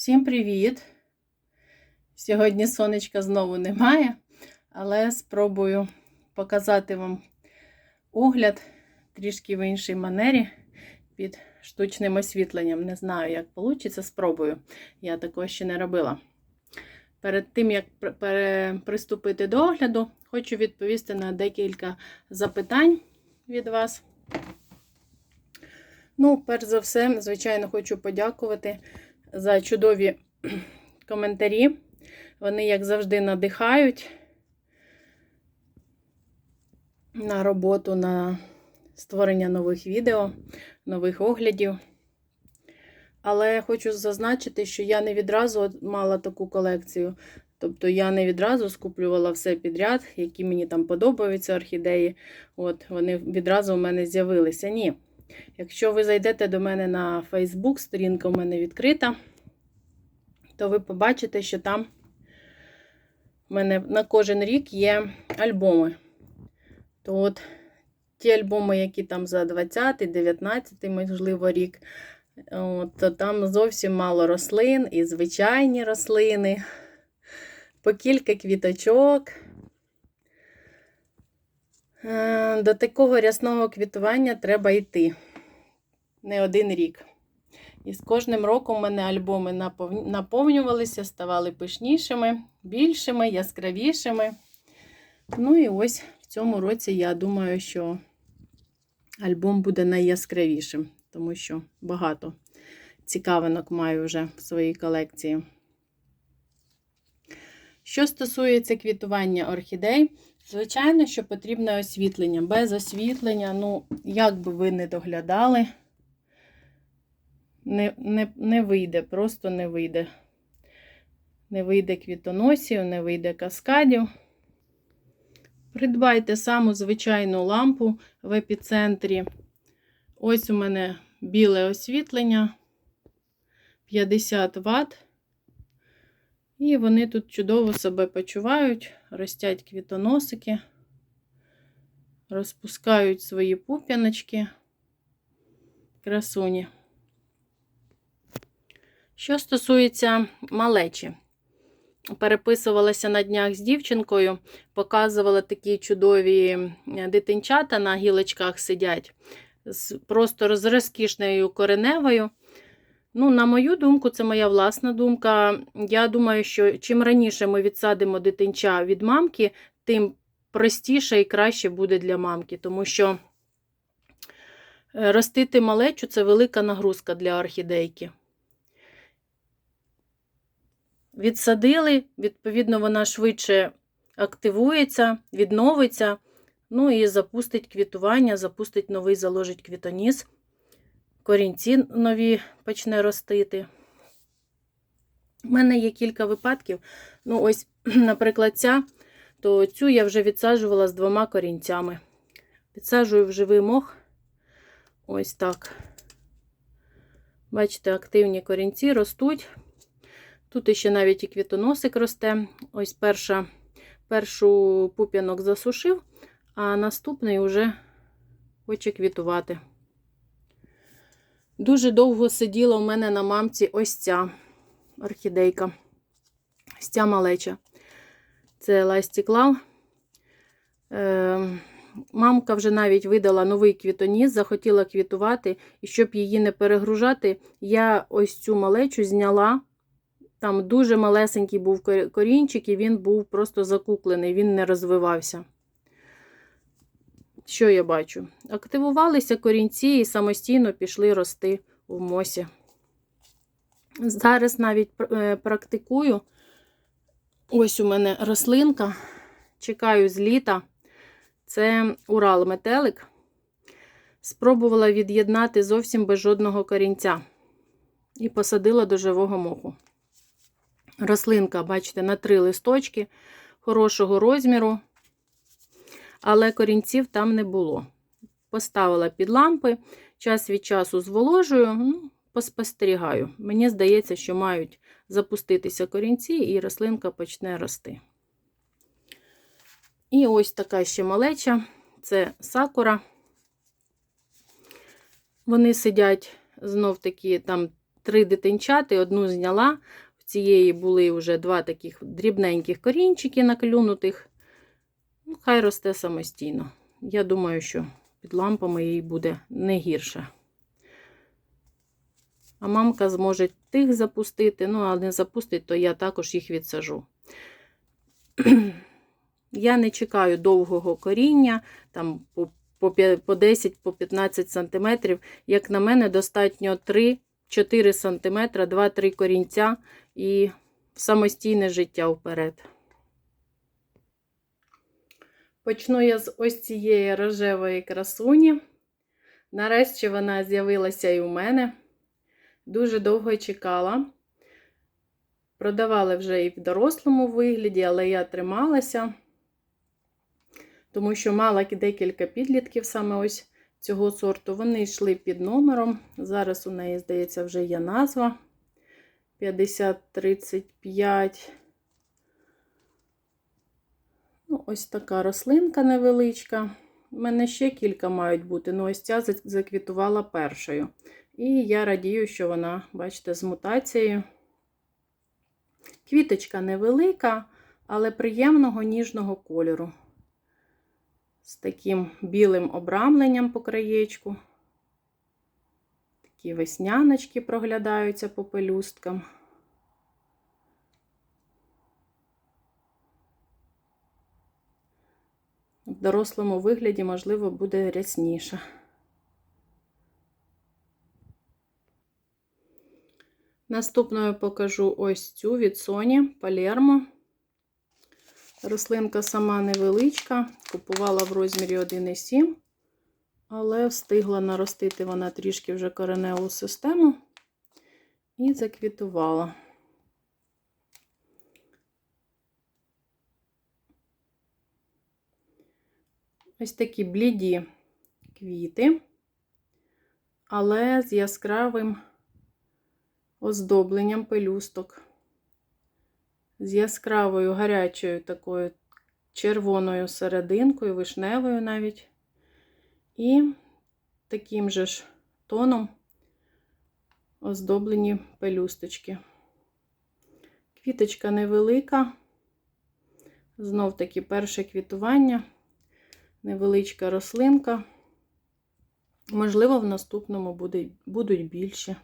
Всім привіт! Сьогодні сонечка знову немає, але спробую показати вам огляд трішки в іншій манері під штучним освітленням. Не знаю, як вийде, спробую. Я такого ще не робила. Перед тим, як приступити до огляду, хочу відповісти на декілька запитань від вас. Ну, перш за все, звичайно, хочу подякувати за чудові коментарі. Вони, як завжди, надихають на роботу, на створення нових відео, нових оглядів. Але хочу зазначити, що я не відразу мала таку колекцію. Тобто я не відразу скуплювала все підряд, які мені там подобаються орхідеї. От вони відразу у мене з'явилися. Ні. Якщо ви зайдете до мене на Facebook, сторінка у мене відкрита, то ви побачите, що там в мене на кожен рік є альбоми. То от ті альбоми, які там за 20, 19, можливо, рік, от, то там зовсім мало рослин і звичайні рослини, по кілька квіточок. Е, До такого рясного квітування треба йти не один рік. І з кожним роком у мене альбоми наповнювалися, ставали пишнішими, більшими, яскравішими. Ну і ось в цьому році я думаю, що альбом буде найяскравішим, тому що багато цікавинок маю вже в своїй колекції. Що стосується квітування орхідей, звичайно, що потрібне освітлення. Без освітлення, ну, як би ви не доглядали, не, не, не вийде, просто не вийде. Не вийде квітоносів, не вийде каскадів. Придбайте саму звичайну лампу в епіцентрі. Ось у мене біле освітлення 50 Вт. І вони тут чудово себе почувають, ростять квітоносики, розпускають свої пуп'яночки. Красуні. Що стосується малечі, переписувалася на днях з дівчинкою, показувала такі чудові дитинчата на гілочках сидять, з просто з кореневою. Ну, на мою думку, це моя власна думка. Я думаю, що чим раніше ми відсадимо дитинча від мамки, тим простіше і краще буде для мамки, тому що е, ростити малечу це велика нагрузка для орхідейки. Відсадили, відповідно, вона швидше активується, відновиться, ну і запустить квітування, запустить новий заложить квітоніс корінці нові почне ростити. У мене є кілька випадків. Ну, ось, наприклад, ця, то цю я вже відсаджувала з двома корінцями. Підсаджую в живий мох. Ось так. Бачите, активні корінці ростуть. Тут ще навіть і квітоносик росте. Ось перша, першу пуп'янок засушив, а наступний вже хоче квітувати. Дуже довго сиділа у мене на мамці ось ця орхідейка. Ось ця малеча. Це ластіклав. Е, мамка вже навіть видала новий квітоніс, захотіла квітувати, і щоб її не перегружати, я ось цю малечу зняла. Там дуже малесенький був корінчик, і він був просто закуклений, він не розвивався. Що я бачу? Активувалися корінці і самостійно пішли рости в мосі. Зараз навіть е, практикую. Ось у мене рослинка. Чекаю з літа. Це Урал метелик. Спробувала від'єднати зовсім без жодного корінця. І посадила до живого моху. Рослинка, бачите, на три листочки хорошого розміру але корінців там не було. Поставила під лампи, час від часу зволожую, ну, поспостерігаю. Мені здається, що мають запуститися корінці, і рослинка почне рости. І ось така ще малеча це сакура. Вони сидять знов таки там три дитинчати, одну зняла. В цієї були вже два таких дрібненьких корінчики наклюнутих. Ну, хай росте самостійно. Я думаю, що під лампами їй буде не гірше. А мамка зможе тих запустити, ну, а не запустить, то я також їх відсажу. Я не чекаю довгого коріння, там по, по, п'я- по 10-15 см. Як на мене, достатньо 3-4 см, 2-3 корінця і самостійне життя вперед. Почну я з ось цієї рожевої красуні. Нарешті вона з'явилася і у мене. Дуже довго чекала. Продавали вже і в дорослому вигляді, але я трималася, тому що мала декілька підлітків саме ось цього сорту. Вони йшли під номером. Зараз у неї, здається, вже є назва 5035. Ну, ось така рослинка невеличка. У мене ще кілька мають бути, ну ось ця заквітувала першою. І я радію, що вона, бачите, з мутацією. Квіточка невелика, але приємного ніжного кольору. З таким білим обрамленням по краєчку. Такі весняночки проглядаються по пелюсткам. В дорослому вигляді, можливо, буде рясніша. Наступною покажу ось цю від Sony Палермо. Рослинка сама невеличка, купувала в розмірі 1,7, але встигла наростити вона трішки вже кореневу систему і заквітувала. Ось такі бліді квіти, але з яскравим оздобленням пелюсток, з яскравою гарячою такою червоною серединкою, вишневою навіть, і таким же ж тоном оздоблені пелюсточки. Квіточка невелика, знов таки перше квітування, невеличка рослинка. Можливо, в наступному буде, будуть більше.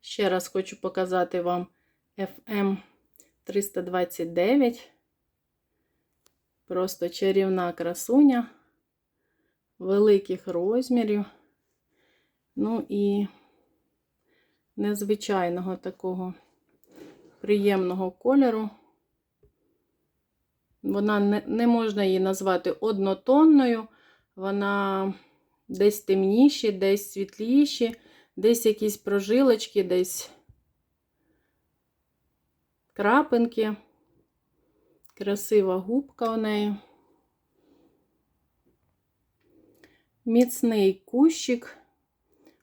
Ще раз хочу показати вам FM 329. Просто чарівна красуня великих розмірів. Ну і незвичайного такого приємного кольору. Вона не, не можна її назвати однотонною, вона десь темніші, десь світліші, десь якісь прожилочки, десь крапинки. Красива губка у неї. Міцний кущик,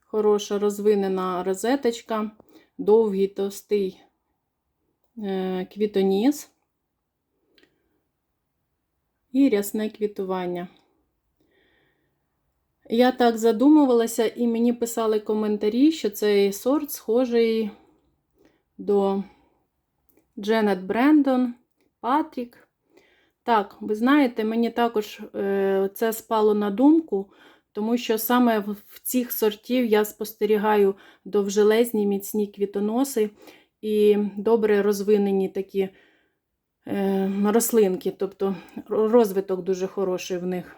хороша розвинена розеточка, довгий товстий е, квітоніс і рясне квітування. Я так задумувалася, і мені писали коментарі, що цей сорт схожий до Дженет Брендон, Патрік. Так, ви знаєте, мені також е, це спало на думку, тому що саме в цих сортів я спостерігаю довжелезні міцні квітоноси і добре розвинені такі е, рослинки, тобто розвиток дуже хороший в них.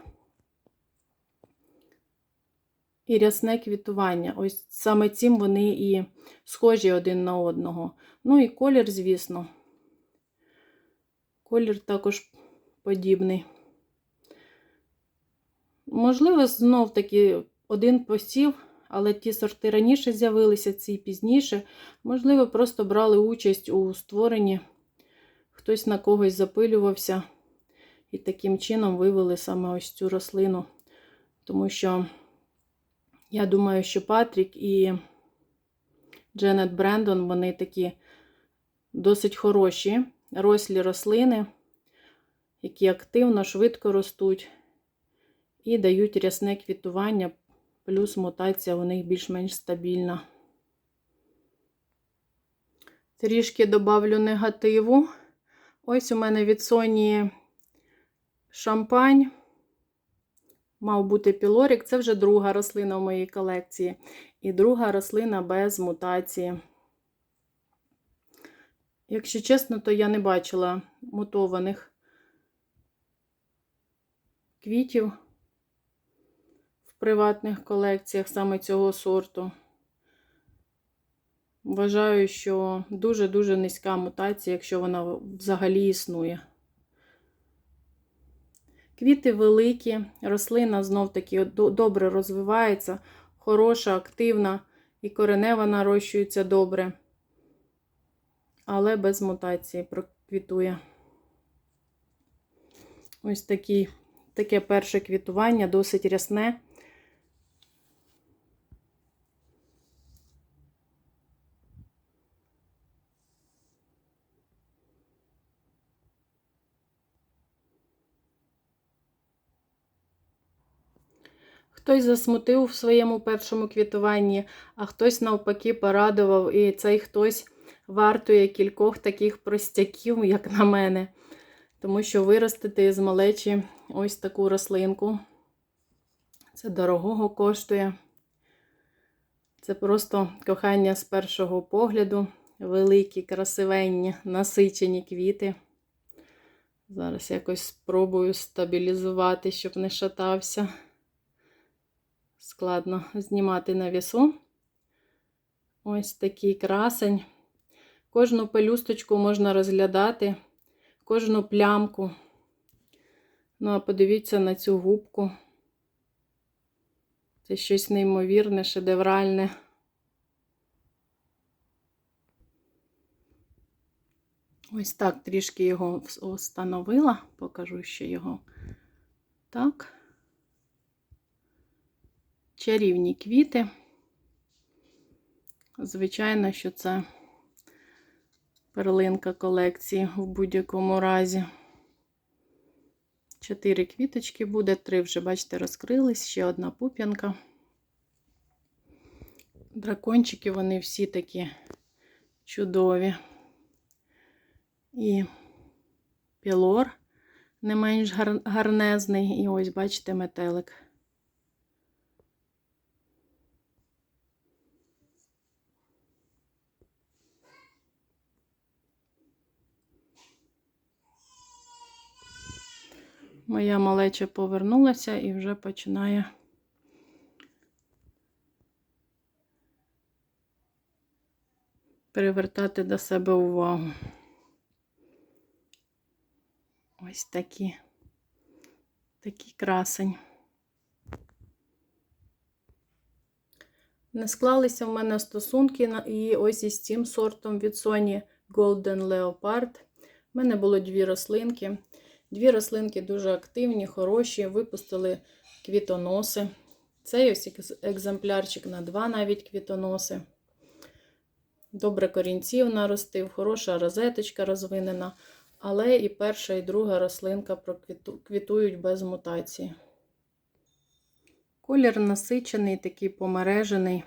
І рясне квітування. Ось саме цим вони і схожі один на одного. Ну і колір, звісно. Колір також подібний. Можливо, знов таки один посів, але ті сорти раніше з'явилися, ці пізніше. Можливо, просто брали участь у створенні. Хтось на когось запилювався. І таким чином вивели саме ось цю рослину. Тому що. Я думаю, що Патрік і Дженет Брендон, вони такі досить хороші рослі рослини, які активно, швидко ростуть і дають рясне квітування, плюс мутація у них більш-менш стабільна. Трішки добавлю негативу. Ось у мене від Sony шампань. Мав бути пілорік. Це вже друга рослина в моїй колекції. І друга рослина без мутації. Якщо чесно, то я не бачила мутованих квітів в приватних колекціях саме цього сорту. Вважаю, що дуже-дуже низька мутація, якщо вона взагалі існує. Квіти великі, рослина знов-таки добре розвивається, хороша, активна і коренева нарощується добре, але без мутації проквітує. Ось такі, таке перше квітування, досить рясне. Хтось засмутив в своєму першому квітуванні, а хтось навпаки порадував, і цей хтось вартує кількох таких простяків, як на мене. Тому що виростити з малечі ось таку рослинку. Це дорогого коштує. Це просто кохання з першого погляду. Великі, красивенні, насичені квіти. Зараз якось спробую стабілізувати, щоб не шатався складно знімати на вісу. Ось такий красень. Кожну пелюсточку можна розглядати, кожну плямку. Ну, а подивіться на цю губку. Це щось неймовірне, шедевральне. Ось так трішки його встановила, покажу ще його так чарівні квіти. Звичайно, що це перлинка колекції в будь-якому разі. Чотири квіточки буде, три вже, бачите, розкрились, ще одна пуп'янка. Дракончики, вони всі такі чудові. І пілор не менш гарнезний. І ось, бачите, метелик. Моя малеча повернулася і вже починає привертати до себе увагу. Ось такі, такі красень. Не склалися в мене стосунки, і ось із цим сортом від Sony Golden Leopard. У мене було дві рослинки. Дві рослинки дуже активні, хороші, випустили квітоноси. Цей ось екземплярчик на два навіть квітоноси. Добре корінців наростив, хороша розеточка розвинена. Але і перша, і друга рослинка квітують без мутації. Колір насичений, такий помережений.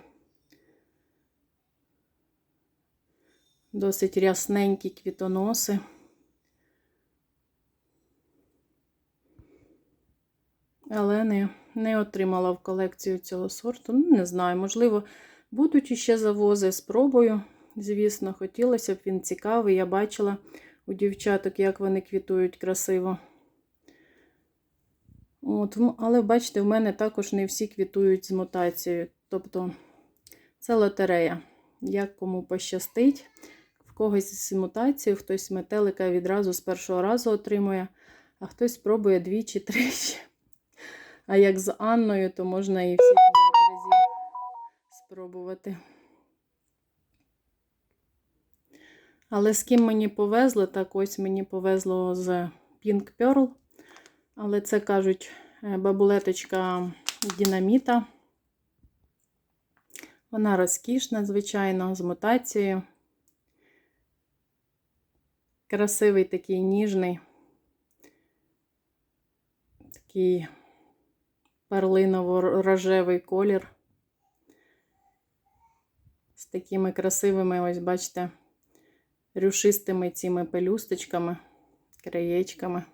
Досить рясненькі квітоноси. Але не не отримала в колекцію цього сорту. Ну, не знаю, можливо, будуть іще завози. Спробую. Звісно, хотілося б він цікавий. Я бачила у дівчаток, як вони квітують красиво. От, Але, бачите, в мене також не всі квітують з мутацією. Тобто це лотерея. Як кому пощастить, в когось з мутацією, хтось метелика відразу з першого разу отримує, а хтось спробує двічі, тричі. А як з Анною, то можна і всі 5 разів спробувати. Але з ким мені повезло, так ось мені повезло з Pink Pearl. Але це кажуть е, бабулеточка динаміта. Вона розкішна, звичайно, з мутацією. Красивий такий ніжний, такий перлиново-рожевий колір. З такими красивими, ось бачите, рюшистими цими пелюсточками, краєчками.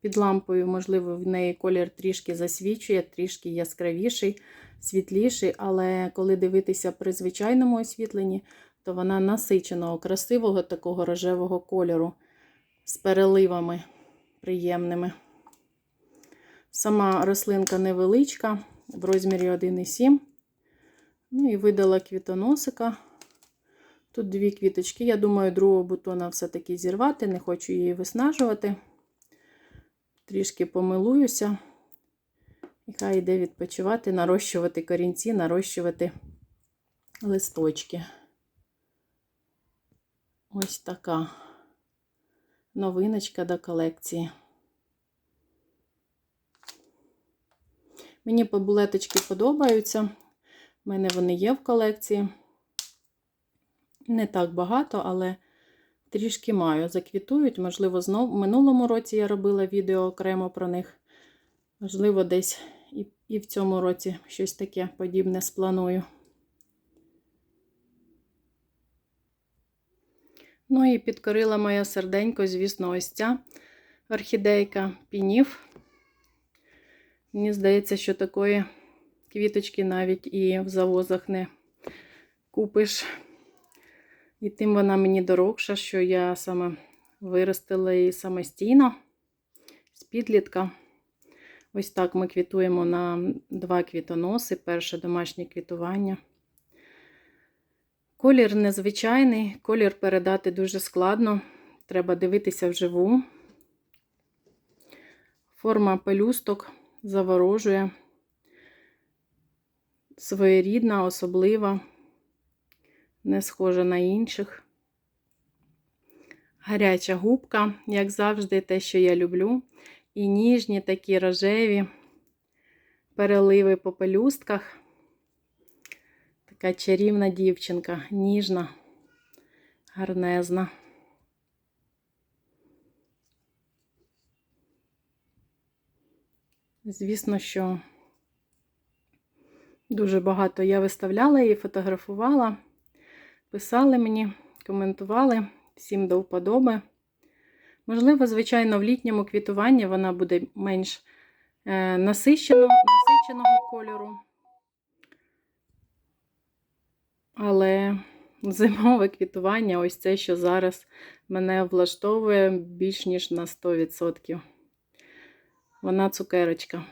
Під лампою, можливо, в неї колір трішки засвічує, трішки яскравіший, світліший, але коли дивитися при звичайному освітленні, то вона насиченого, красивого такого рожевого кольору з переливами приємними. Сама рослинка невеличка, в розмірі 1,7. Ну і видала квітоносика. Тут дві квіточки. Я думаю, другого бутона все-таки зірвати, не хочу її виснажувати. Трішки помилуюся. І хай йде відпочивати, нарощувати корінці, нарощувати листочки. Ось така новиночка до колекції. Мені побулеточки подобаються. У мене вони є в колекції. Не так багато, але трішки маю. Заквітують. Можливо, знов в минулому році я робила відео окремо про них. Можливо, десь і, і в цьому році щось таке подібне спланую. Ну і підкорила моє серденько, звісно, ось ця орхідейка пінів. Мені здається, що такої квіточки навіть і в завозах не купиш. І тим вона мені дорогша, що я саме виростила її самостійно з підлітка. Ось так ми квітуємо на два квітоноси. Перше домашнє квітування. Колір незвичайний, колір передати дуже складно. Треба дивитися вживу. Форма пелюсток заворожує. Своєрідна, особлива, не схожа на інших. Гаряча губка, як завжди, те, що я люблю. І ніжні такі рожеві переливи по пелюстках. Така чарівна дівчинка, ніжна, гарнезна. Звісно, що дуже багато я виставляла її, фотографувала, писали мені, коментували, всім до вподоби. Можливо, звичайно, в літньому квітуванні вона буде менш е, насиченого, насиченого кольору. Але зимове квітування, ось це, що зараз мене влаштовує більш ніж на 100%. Вона цукерочка.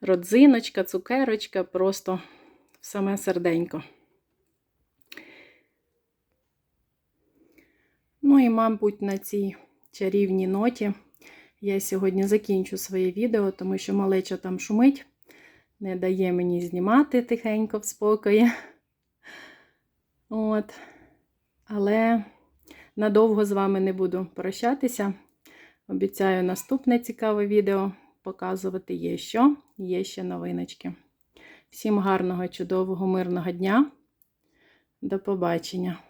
Родзиночка, цукерочка, просто саме серденько. Ну і, мабуть, на цій чарівній ноті я сьогодні закінчу своє відео, тому що малеча там шумить, не дає мені знімати тихенько в спокої. От. Але надовго з вами не буду прощатися. Обіцяю наступне цікаве відео показувати є що, є ще новиночки. Всім гарного, чудового, мирного дня. До побачення!